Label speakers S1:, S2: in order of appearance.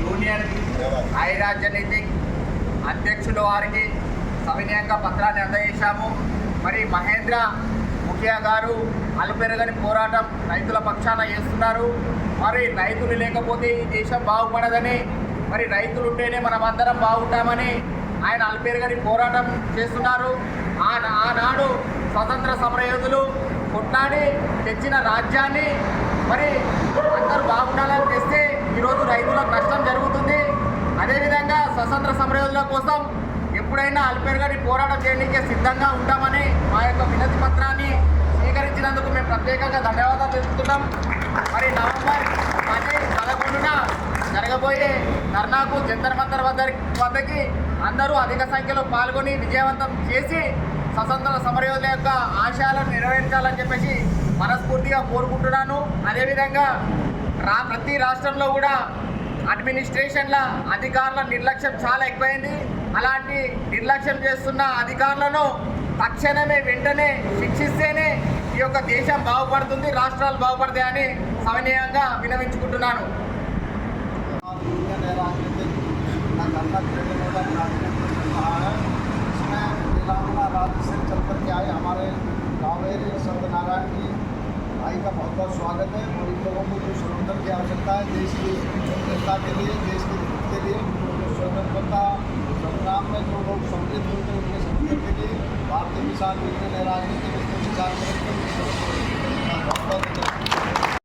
S1: Union ఐరాజ్యనీతి అధ్యక్షులు వారికి సవినయంగా పత్రాన్ని అందజేశాము. మరి మహేంద్ర ముఖ్యా గారు అలుపెరగని పోరాటం రైతుల పక్షాన చేస్తున్నారు. మరి రైతులు లేకపోతే ఈ దేశం బాగుపడదని మరి రైతులు ఉంటేనే మనమందరం బాగుంటామని ఆయన అలుపెరగని పోరాటం చేస్తున్నారు. ఆ- ఆనాడు స్వతంత్ర సమరయోధులు కొట్లాడి తెచ్చిన రాజ్యాన్ని మరి అందరూ బాగుండాలని తెస్తే ఈరోజు రైతులకు నష్టం జరుగుతుంది. అదేవిధంగా స్వతంత్ర సమరయోధుల కోసం ఎప్పుడైనా అల్పెరగని పోరాటం చేయడానికి సిద్ధంగా ఉంటామని మా యొక్క వినతి పత్రాన్ని స్వీకరించినందుకు మేము ప్రత్యేకంగా ధన్యవాదాలు తెలుపుతున్నాం. మరి నవంబర్ పది పదకొండున జరగబోయే ధర్నాకు జంతర్ మంతర్ వద్ద వద్దకి అందరూ అధిక సంఖ్యలో పాల్గొని విజయవంతం చేసి స్వతంత్ర సమరయోధుల యొక్క ఆశయాలను నెరవేర్చాలని చెప్పేసి మనస్ఫూర్తిగా కోరుకుంటున్నాను అదేవిధంగా రా ప్రతి రాష్ట్రంలో కూడా అడ్మినిస్ట్రేషన్ల అధికారుల నిర్లక్ష్యం చాలా ఎక్కువైంది అలాంటి నిర్లక్ష్యం చేస్తున్న అధికారులను తక్షణమే వెంటనే శిక్షిస్తేనే ఈ యొక్క దేశం బాగుపడుతుంది రాష్ట్రాలు బాగుపడతాయని సవినయంగా వినవించుకుంటున్నాను
S2: और यूनियन है राजनीतिक का धरना देने वाला राजनीतिक रहा है इसमें तेलंगाना राज्य से चल कर के आए हमारे कावेरी सत्यनारायण जी भाई का बहुत बहुत स्वागत है और इन लोगों को जो स्वतंत्र की आवश्यकता है देश की जनता के लिए, देश के हित के लिए स्वतंत्रता संग्राम में जो लोग सम्मिलित होते हैं, उनके सम्मिलित के लिए भारतीय किसान यूनियन राजनीति